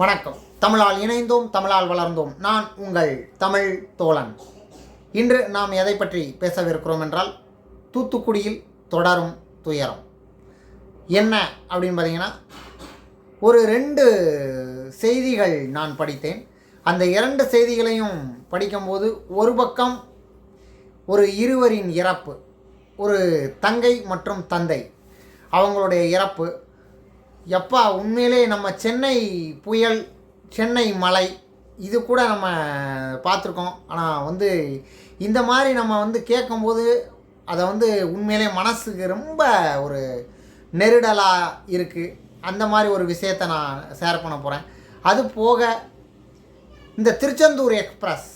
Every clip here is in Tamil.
வணக்கம். தமிழால் இணைந்தோம் தமிழால் வளர்ந்தோம். நான் உங்கள் தமிழ் தோழன். இன்று நாம் எதை பற்றி பேசவிருக்கிறோம் என்றால் தூத்துக்குடியில் தொடரும் துயரம். என்ன அப்படின்னு பார்த்தீங்கன்னா ஒரு ரெண்டு செய்திகள் நான் படித்தேன். அந்த இரண்டு செய்திகளையும் படிக்கும்போது ஒரு பக்கம் ஒரு இருவரின் இறப்பு ஒரு தங்கை மற்றும் தந்தை. அவங்களுடைய இறப்பு எப்பா உண்மையிலே நம்ம சென்னை புயல் சென்னை மலை இது கூட நம்ம பார்த்துருக்கோம். ஆனால் வந்து இந்த மாதிரி நம்ம வந்து கேட்கும்போது அதை வந்து உண்மையிலே மனசுக்கு ரொம்ப ஒரு நெருடலாக இருக்குது அந்த மாதிரி ஒரு விஷயத்தை நான் ஷேர் பண்ண போகிறேன் அது போக இந்த திருச்செந்தூர் எக்ஸ்பிரஸ்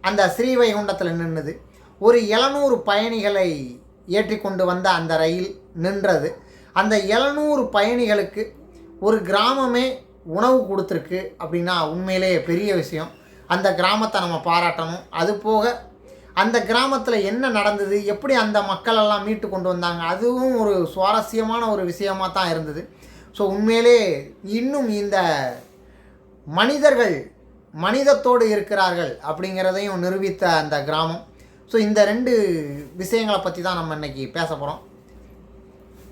அந்த ஸ்ரீவைகுண்டத்தில் நின்றுது ஒரு எழுநூறு பயணிகளை ஏற்றி கொண்டு வந்த அந்த ரயில் நின்றது. அந்த எழுநூறு பயணிகளுக்கு ஒரு கிராமமே உணவு கொடுத்துருக்கு அப்படின்னா உண்மையிலே பெரிய விஷயம். அந்த கிராமத்தை நம்ம பாராட்டணும். அது போக அந்த கிராமத்தில் என்ன நடந்தது? எப்படி அந்த மக்களெல்லாம் மீட்டு கொண்டு வந்தாங்க? அதுவும் ஒரு சுவாரஸ்யமான ஒரு விஷயமாக தான் இருந்தது. ஸோ உண்மையிலே இன்னும் இந்த மனிதர்கள் மனிதத்தோடு இருக்கிறார்கள் அப்படிங்கிறதையும் நிரூபித்த அந்த கிராமம். ஸோ இந்த ரெண்டு விஷயங்களை பற்றி தான் நம்ம இன்றைக்கி பேச போகிறோம்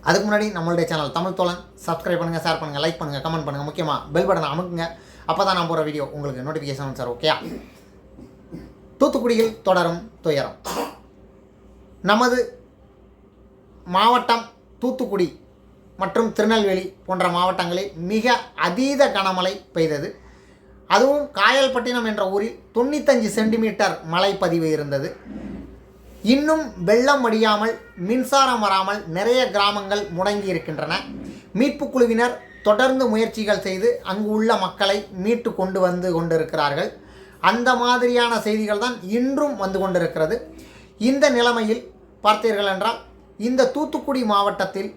அதுக்கு முன்னாடி நம்மளுடைய சேனல் தமிழ் தோழன். சப்ஸ்கிரைப் பண்ணுங்கள் ஷேர் பண்ணுங்கள் லைக் பண்ணுங்கள் கமெண்ட் பண்ணுங்கள் முக்கியமாக பெல் பட்டனை அமுக்குங்க. அப்போ தான் நான் போகிற வீடியோ உங்களுக்கு நோட்டிஃபிகேஷன் சார் ஓகே தூத்துக்குடியில் தொடரும் துயரம். நமது மாவட்டம் தூத்துக்குடி மற்றும் திருநெல்வேலி போன்ற மாவட்டங்களில் மிக அதீத கனமழை பெய்தது. அதுவும் காயல்பட்டினம் என்ற ஊரில் தொண்ணூத்தஞ்சு சென்டிமீட்டர் மழை பதிவு இருந்தது. இன்னும் வெள்ளம் அடியாமல் மின்சாரம் வராமல் நிறைய கிராமங்கள் முடங்கி இருக்கின்றன. மீட்புக் குழுவினர் தொடர்ந்து முயற்சிகள் செய்து அங்கு உள்ள மக்களை மீட்டு கொண்டு வந்து கொண்டிருக்கிறார்கள். அந்த மாதிரியான செய்திகள் தான் இன்றும் வந்து கொண்டிருக்கிறது. இந்த நிலைமையில் பார்த்தீர்கள் என்றால் இந்த தூத்துக்குடி மாவட்டத்தில்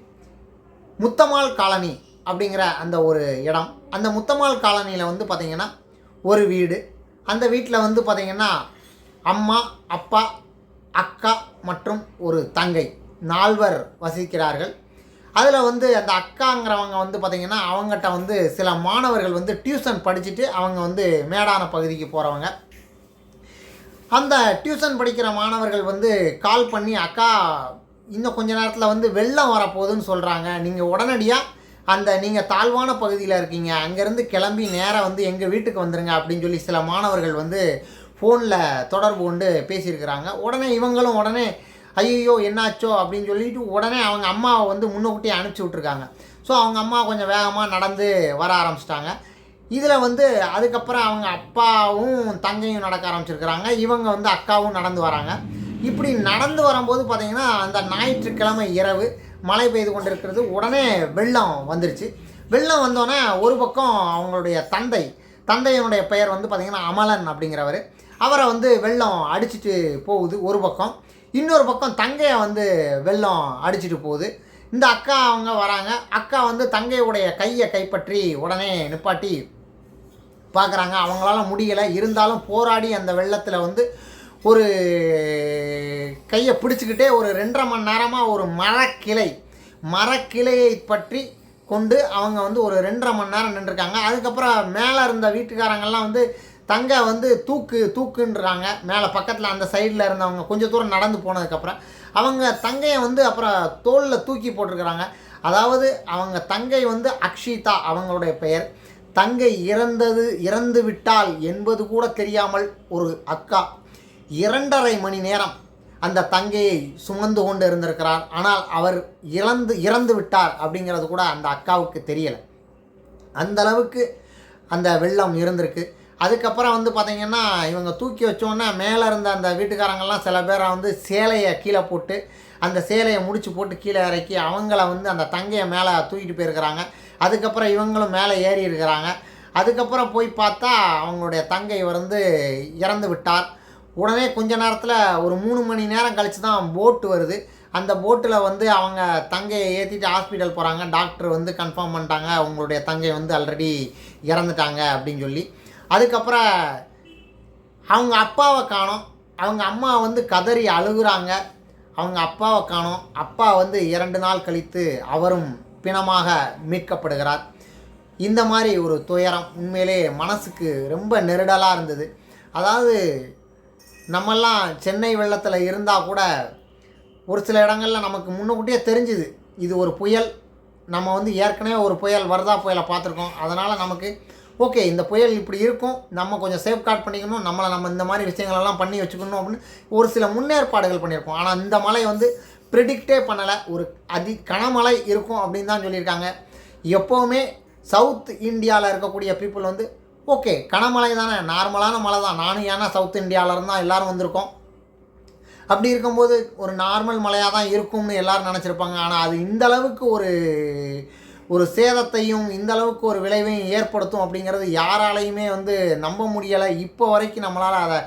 முத்தமால் காலனி அப்படிங்கிற அந்த ஒரு இடம் அந்த முத்தமால் காலனியில் வந்து பார்த்திங்கன்னா ஒரு வீடு அந்த வீட்டில் வந்து பார்த்திங்கன்னா அம்மா அப்பா அக்கா மற்றும் ஒரு தங்கை நால்வர் வசிக்கிறார்கள். அதில் வந்து அந்த அக்காங்கிறவங்க வந்து பார்த்திங்கன்னா அவங்ககிட்ட வந்து சில மாணவர்கள் வந்து டியூஷன் படிச்சுட்டு அவங்க வந்து மேடான பகுதிக்கு போகிறவங்க அந்த டியூஷன் படிக்கிற மாணவர்கள் வந்து கால் பண்ணி அக்கா இன்னும் கொஞ்ச நேரத்தில் வந்து வெள்ளம் வரப்போகுதுன்னு சொல்கிறாங்க நீங்கள் உடனடியாக அந்த நீங்கள் தாழ்வான பகுதியில் இருக்கீங்க. அங்கேருந்து கிளம்பி நேராக வந்து எங்கள் வீட்டுக்கு வந்துடுங்க அப்படின்னு சொல்லி சில மாணவர்கள் வந்து ஃபோனில் தொடர்பு கொண்டு பேசியிருக்கிறாங்க. உடனே இவங்களும் உடனே ஐயோ என்னாச்சோ? அப்படின்னு சொல்லிட்டு உடனே அவங்க அம்மாவை வந்து முன்னக்கூட்டியே அனுப்பிச்சி விட்ருக்காங்க ஸோ அவங்க அம்மா கொஞ்சம் வேகமாக நடந்து வர ஆரம்பிச்சிட்டாங்க. இதில் வந்து அதுக்கப்புறம் அவங்க அப்பாவும் தங்கையும் நடக்க ஆரம்பிச்சிருக்கிறாங்க. இவங்க வந்து அக்காவும் நடந்து வராங்க. இப்படி நடந்து வரும்போது பார்த்திங்கன்னா அந்த ஞாயிற்றுக்கிழமை இரவு மழை பெய்து கொண்டிருக்கிறது. உடனே வெள்ளம் வந்துருச்சு. வெள்ளம் வந்தோடனே ஒரு பக்கம் அவங்களுடைய தந்தை தந்தையினுடைய பெயர் வந்து பார்த்திங்கன்னா அமலன் அப்படிங்கிறவர். அவரை வந்து வெள்ளம் அடிச்சிட்டு போகுது ஒரு பக்கம். இன்னொரு பக்கம் தங்கையை வந்து வெள்ளம் அடிச்சிட்டு போகுது. இந்த அக்கா அவங்க வராங்க. அக்கா வந்து தங்கையுடைய கையை கைப்பற்றி உடனே நிப்பாட்டி பார்க்குறாங்க. அவங்களால முடியலை. இருந்தாலும் போராடி அந்த வெள்ளத்தில் வந்து ஒரு கையை பிடிச்சிக்கிட்டே ஒரு ரெண்டரை மணி நேரமாக ஒரு மரக்கிளை மரக்கிளையை பற்றி கொண்டு அவங்க வந்து ஒரு ரெண்டரை மணி நேரம் நின்றுருக்காங்க. அதுக்கப்புறம் மேலே இருந்த வீட்டுக்காரங்கெல்லாம் வந்து தங்க வந்து தூக்கு தூக்குன்றாங்க. மேலே பக்கத்தில் அந்த சைடில் இருந்தவங்க கொஞ்சம் தூரம் நடந்து போனதுக்கப்புறம் அவங்க தங்கையை வந்து அப்புறம் தோளில் தூக்கி போட்டிருக்கிறாங்க. அதாவது அவங்க தங்கை வந்து அக்ஷிதா அவங்களுடைய பெயர். தங்கை இறந்தது இறந்து விட்டால் என்பது கூட தெரியாமல் ஒரு அக்கா. இரண்டரை மணி நேரம் அந்த தங்கையை சுமந்து கொண்டு இருந்திருக்கிறார். ஆனால் அவர் இறந்து இறந்து விட்டார் அப்படிங்கிறது கூட அந்த அக்காவுக்கு தெரியலை. அந்த அளவுக்கு அந்த வெள்ளம் இருந்திருக்கு. அதுக்கப்புறம் வந்து பார்த்திங்கன்னா இவங்க தூக்கி வச்சோன்னே மேலே இருந்த அந்த வீட்டுக்காரங்கள்லாம் சில பேரை வந்து சேலையை கீழே போட்டு அந்த சேலையை முடிச்சு போட்டு கீழே இறக்கி அவங்கள வந்து அந்த தங்கையை மேலே தூக்கிட்டு போயிருக்கிறாங்க. அதுக்கப்புறம் இவங்களும் மேலே ஏறி இருக்கிறாங்க. அதுக்கப்புறம் போய் பார்த்தா அவங்களுடைய தங்கை வந்து இறந்து விட்டார். உடனே கொஞ்ச நேரத்தில் ஒரு மூணு மணி நேரம் கழித்து தான் போட்டு வருது. அந்த போட்டில் வந்து அவங்க தங்கையை ஏற்றிட்டு ஹாஸ்பிட்டல் போகிறாங்க டாக்டர் வந்து கன்ஃபார்ம் பண்ணிட்டாங்க. அவங்களுடைய தங்கை வந்து ஆல்ரெடி இறந்துட்டாங்க அப்படின்னு சொல்லி. அதுக்கப்புறம் அவங்க அப்பாவை காணோம். அவங்க அம்மா வந்து கதறி அழுகுறாங்க. அவங்க அப்பாவை காணோம். அப்பா வந்து இரண்டு நாள் கழித்து அவரும் பிணமாக மீட்கப்படுகிறார். இந்த மாதிரி ஒரு துயரம் உண்மையிலே மனசுக்கு ரொம்ப நெருடலாக இருந்தது. அதாவது நம்மெல்லாம் சென்னை வெள்ளத்தில் இருந்தால் கூட ஒரு சில இடங்களில் நமக்கு முன்னக்கூட்டியே தெரிஞ்சுது. இது ஒரு புயல். நம்ம வந்து ஏற்கனவே ஒரு புயல் வரதா புயலை பார்த்துருக்கோம். அதனால் நமக்கு ஓகே இந்த புயல் இப்படி இருக்கும் நம்ம கொஞ்சம் சேஃப்கார்ட் பண்ணிக்கணும் நம்மளை நம்ம இந்த மாதிரி விஷயங்களெல்லாம் பண்ணி வச்சுக்கணும் அப்படின்னு ஒரு சில முன்னேற்பாடுகள் பண்ணியிருக்கோம் ஆனால் இந்த மழை வந்து ப்ரிடிக்டே பண்ணலை. ஒரு அதி கனமழை இருக்கும் அப்படின்னு தான் சொல்லியிருக்காங்க. எப்போவுமே சவுத் இந்தியாவில் இருக்கக்கூடிய பீப்புள் வந்து ஓகே கனமழை தானே நார்மலான மழை தான். நானும் ஏன்னா சவுத் இந்தியாவிலேருந்து தான் எல்லோரும் வந்திருக்கோம். அப்படி இருக்கும்போது ஒரு நார்மல் மழையாக தான் இருக்கும்னு எல்லோரும் நினச்சிருப்பாங்க. ஆனால் அது இந்த அளவுக்கு ஒரு ஒரு சேதத்தையும் இந்த அளவுக்கு ஒரு விளைவையும் ஏற்படுத்தும் அப்படிங்கிறது யாராலையுமே வந்து நம்ப முடியலை. இப்போ வரைக்கும் நம்மளால் அதை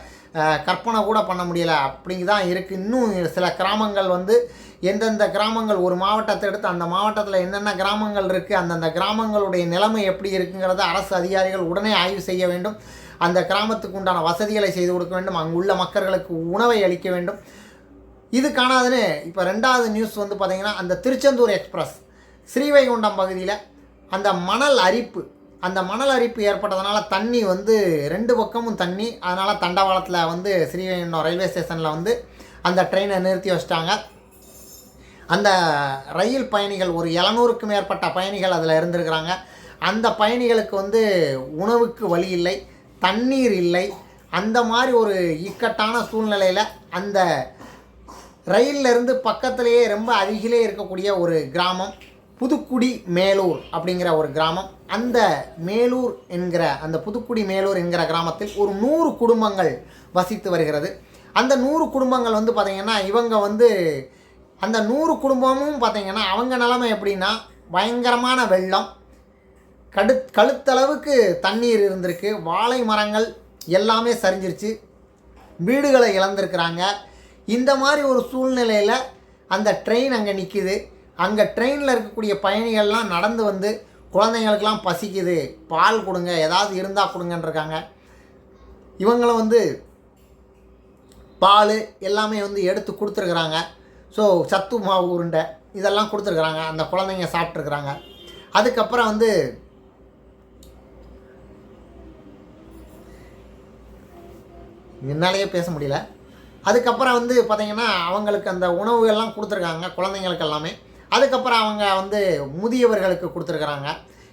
கற்பனை கூட பண்ண முடியலை. அப்படிங்க தான் இருக்குது இன்னும் சில கிராமங்கள் வந்து எந்தெந்த கிராமங்கள் ஒரு மாவட்டத்தை எடுத்து அந்த மாவட்டத்தில் என்னென்ன கிராமங்கள் இருக்குது அந்தந்த கிராமங்களுடைய நிலைமை எப்படி இருக்குங்கிறத அரசு அதிகாரிகள் உடனே ஆய்வு செய்ய வேண்டும். அந்த கிராமத்துக்கு உண்டான வசதிகளை செய்து கொடுக்க வேண்டும். அங்குள்ள மக்களுக்கு உணவை அளிக்க வேண்டும். இது காணாதுன்னு இப்போ ரெண்டாவது நியூஸ் வந்து பார்த்திங்கன்னா அந்த திருச்செந்தூர் எக்ஸ்பிரஸ். ஸ்ரீவைகுண்டம் பகுதியில் அந்த மணல் அரிப்பு அந்த மணல் அரிப்பு ஏற்பட்டதுனால தண்ணி வந்து ரெண்டு பக்கமும் தண்ணி அதனால் தண்டவாளத்தில் வந்து ஸ்ரீவைகுண்டம் ரயில்வே ஸ்டேஷனில் வந்து அந்த ட்ரெயினை நிறுத்தி வச்சிட்டாங்க. அந்த ரயில் பயணிகள் ஒரு எழுநூறுக்கும் மேற்பட்ட பயணிகள் அதில் இருந்திருக்கிறாங்க. அந்த பயணிகளுக்கு வந்து உணவுக்கு வழி இல்லை தண்ணீர் இல்லை. அந்த மாதிரி ஒரு இக்கட்டான சூழ்நிலையில் அந்த ரயில்ல இருந்து பக்கத்திலேயே ரொம்ப அருகிலே இருக்கக்கூடிய ஒரு கிராமம். புதுக்குடி மேலூர் அப்படிங்கிற ஒரு கிராமம். அந்த மேலூர் என்கிற அந்த புதுக்குடி மேலூர் என்கிற கிராமத்தில் ஒரு நூறு குடும்பங்கள் வசித்து வருகிறது. அந்த நூறு குடும்பங்கள் வந்து பார்த்திங்கன்னா இவங்க வந்து அந்த நூறு குடும்பமும் பார்த்திங்கன்னா அவங்க நிலைமை எப்படின்னா பயங்கரமான வெள்ளம் கடு கழுத்தளவுக்கு தண்ணீர் இருந்திருக்கு வாழை மரங்கள் எல்லாமே சரிஞ்சிருச்சு வீடுகளை இழந்திருக்கிறாங்க. இந்த மாதிரி ஒரு சூழ்நிலையில் அந்த ட்ரெயின் அங்கே நிற்கிது அங்கே ட்ரெயினில் இருக்கக்கூடிய பயணிகள்லாம் நடந்து வந்து குழந்தைங்களுக்கெல்லாம் பசிக்குது. பால் கொடுங்க ஏதாவது இருந்தால் கொடுங்கன்னு இருக்காங்க இவங்களும் வந்து பால் எல்லாமே வந்து எடுத்து கொடுத்துருக்குறாங்க. ஸோ சத்து மாவு உருண்டை இதெல்லாம் கொடுத்துருக்குறாங்க. அந்த குழந்தைங்க சாப்பிட்ருக்குறாங்க அதுக்கப்புறம் வந்து என்னாலேயே பேச முடியல. அதுக்கப்புறம் வந்து பார்த்திங்கன்னா அவங்களுக்கு அந்த உணவுகள்லாம் கொடுத்துருக்காங்க குழந்தைங்களுக்கு எல்லாமே அதுக்கப்புறம் அவங்க வந்து முதியவர்களுக்கு கொடுத்துருக்குறாங்க.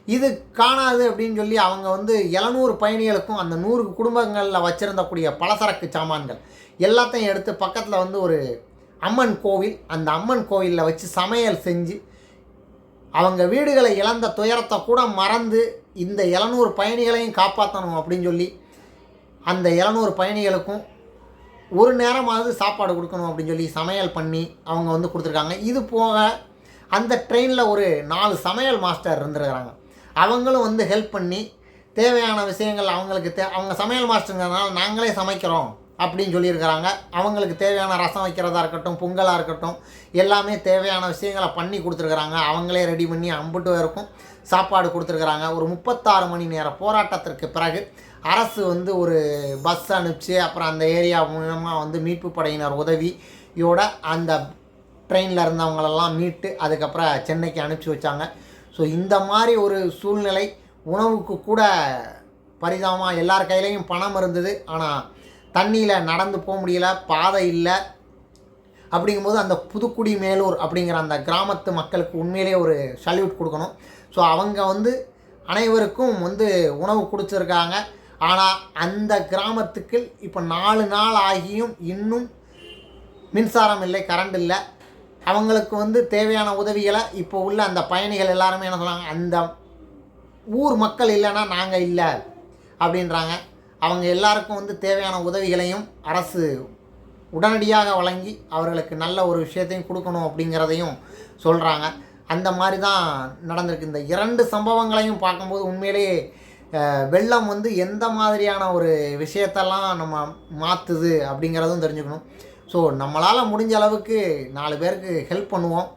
இது காணாது அப்படின்னு சொல்லி அவங்க வந்து எழுநூறு பயணிகளுக்கும் அந்த நூறு குடும்பங்களில் வச்சுருந்தக்கூடிய பலசரக்கு சாமான்கள் எல்லாத்தையும் எடுத்து பக்கத்தில் வந்து ஒரு அம்மன் கோவில் அந்த அம்மன் கோவிலில் வச்சு சமையல் செஞ்சு அவங்க வீடுகளை இழந்த துயரத்தை கூட மறந்து இந்த எழுநூறு பயணிகளையும் காப்பாற்றணும் அப்படின்னு சொல்லி அந்த எழுநூறு பயணிகளுக்கும் ஒரு நேரமாவது சாப்பாடு கொடுக்கணும் அப்படின்னு சொல்லி சமையல் பண்ணி அவங்க வந்து கொடுத்துருக்காங்க. இது போக அந்த ட்ரெயினில் ஒரு நாலு சமையல் மாஸ்டர் இருந்துருக்குறாங்க. அவங்களும் வந்து ஹெல்ப் பண்ணி தேவையான விஷயங்கள் அவங்களுக்கு தே அவங்க சமையல் மாஸ்டருங்கிறதுனால நாங்களே சமைக்கிறோம் அப்படின்னு சொல்லியிருக்கிறாங்க. அவங்களுக்கு தேவையான ரசம் வைக்கிறதா இருக்கட்டும் பொங்கலாக இருக்கட்டும் எல்லாமே தேவையான விஷயங்களை பண்ணி கொடுத்துருக்குறாங்க. அவங்களே ரெடி பண்ணி அம்புட்டு இருக்கும் சாப்பாடு கொடுத்துருக்குறாங்க. ஒரு முப்பத்தாறு மணி நேர போராட்டத்திற்கு பிறகு அரசு வந்து ஒரு பஸ் அனுப்பிச்சு அப்புறம் அந்த ஏரியா மூலமாக வந்து மீட்பு படையினர் உதவியோட அந்த ட்ரெயினில் இருந்தவங்களெல்லாம் மீட்டு அதுக்கப்புறம் சென்னைக்கு அனுப்பிச்சி வச்சாங்க. ஸோ இந்த மாதிரி ஒரு சூழ்நிலை உணவுக்கு கூட பரிதாபமாக எல்லார் கையிலையும் பணம் இருந்தது. ஆனால் தண்ணியில் நடந்து போக முடியல பாதை இல்லை. அப்படிங்கும்போது அந்த புதுக்குடி மேலூர் அப்படிங்கிற அந்த கிராமத்து மக்களுக்கு உண்மையிலேயே ஒரு சல்யூட் கொடுக்கணும். ஸோ அவங்க வந்து அனைவருக்கும் வந்து உணவு கொடுத்துருக்காங்க. ஆனால் அந்த கிராமத்துக்கு இப்போ நாலு நாள் ஆகியும் இன்னும் மின்சாரம் இல்லை கரண்ட் இல்லை. அவங்களுக்கு வந்து தேவையான உதவிகளை இப்போ உள்ள அந்த பயணிகள் எல்லாருமே என்ன சொல்கிறாங்க அந்த ஊர் மக்கள் இல்லைன்னா நாங்கள் இல்லை அப்படின்றாங்க. அவங்க எல்லாருக்கும் வந்து தேவையான உதவிகளையும் அரசு உடனடியாக வழங்கி அவர்களுக்கு நல்ல ஒரு விஷயத்தையும் கொடுக்கணும் அப்படிங்கிறதையும் சொல்கிறாங்க அந்த மாதிரி தான் நடந்திருக்கு. இந்த இரண்டு சம்பவங்களையும் பார்க்கும்போது உண்மையிலேயே வெள்ளம் வந்து எந்த மாதிரியான ஒரு விஷயத்தெல்லாம் நம்ம மாற்றுது அப்படிங்கிறதும் தெரிஞ்சுக்கணும். ஸோ நம்மளால் முடிஞ்ச அளவுக்கு நாலு பேருக்கு ஹெல்ப் பண்ணுவோம்.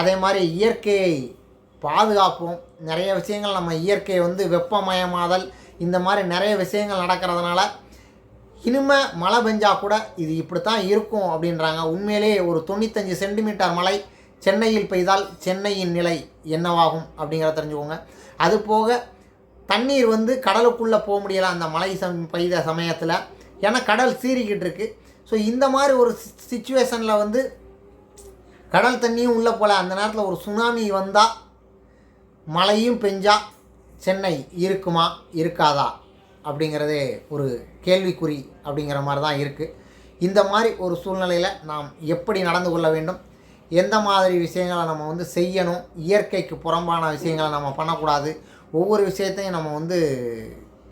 அதே மாதிரி இயற்கையை பாதுகாப்போம். நிறைய விஷயங்கள் நம்ம இயற்கையை வந்து வெப்பமயமாதல் இந்த மாதிரி நிறைய விஷயங்கள் நடக்கிறதுனால இனிமே மழை பெஞ்சால் கூட இது இப்படி தான் இருக்கும் அப்படின்றாங்க. உண்மையிலேயே ஒரு தொண்ணூத்தஞ்சு சென்டிமீட்டர் மழை சென்னையில் பெய்தால் சென்னையின் நிலை என்னவாகும் அப்படிங்கிறத தெரிஞ்சுக்கோங்க. அது போக தண்ணீர் வந்து கடலுக்குள்ளே போக முடியலை அந்த மழை சம் பெய்த சமயத்தில். ஏன்னா கடல் சீறிக்கிட்டு இருக்குது ஸோ இந்த மாதிரி ஒரு சுச்சுவேஷனில் வந்து கடல் தண்ணியும் உள்ளே போகல அந்த நேரத்தில் ஒரு சுனாமி வந்தால் மழையும் பெஞ்சா சென்னை இருக்குமா இருக்காதா? அப்படிங்கிறதே ஒரு கேள்விக்குறி அப்படிங்கிற மாதிரி தான் இருக்குது இந்த மாதிரி ஒரு சூழ்நிலையில் நாம் எப்படி நடந்து கொள்ள வேண்டும்? எந்த மாதிரி விஷயங்களை நம்ம வந்து செய்யணும்? இயற்கைக்கு புறம்பான விஷயங்களை நம்ம பண்ணக்கூடாது. ஒவ்வொரு விஷயத்தையும் நம்ம வந்து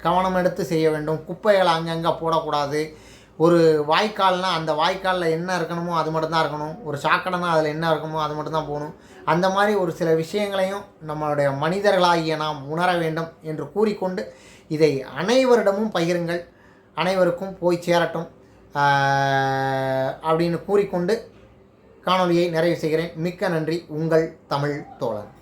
கவனம் எடுத்து செய்ய வேண்டும். குப்பைகளை அங்கங்கே போடக்கூடாது. ஒரு வாய்க்கால்னால் அந்த வாய்க்காலில் என்ன இருக்கணுமோ அது மட்டும்தான் இருக்கணும். ஒரு சாக்கடைனா அதில் என்ன இருக்கணுமோ அது மட்டும்தான் போகணும். அந்த மாதிரி ஒரு சில விஷயங்களையும் நம்மளுடைய மனிதர்களாகிய நாம் உணர வேண்டும் என்று கூறிக்கொண்டு இதை அனைவரிடமும் பகிருங்கள். அனைவருக்கும் போய் சேரட்டும். அப்படின்னு கூறிக்கொண்டு காணொளியை நிறைவு செய்கிறேன். மிக்க நன்றி. உங்கள் தமிழ் தோழன்.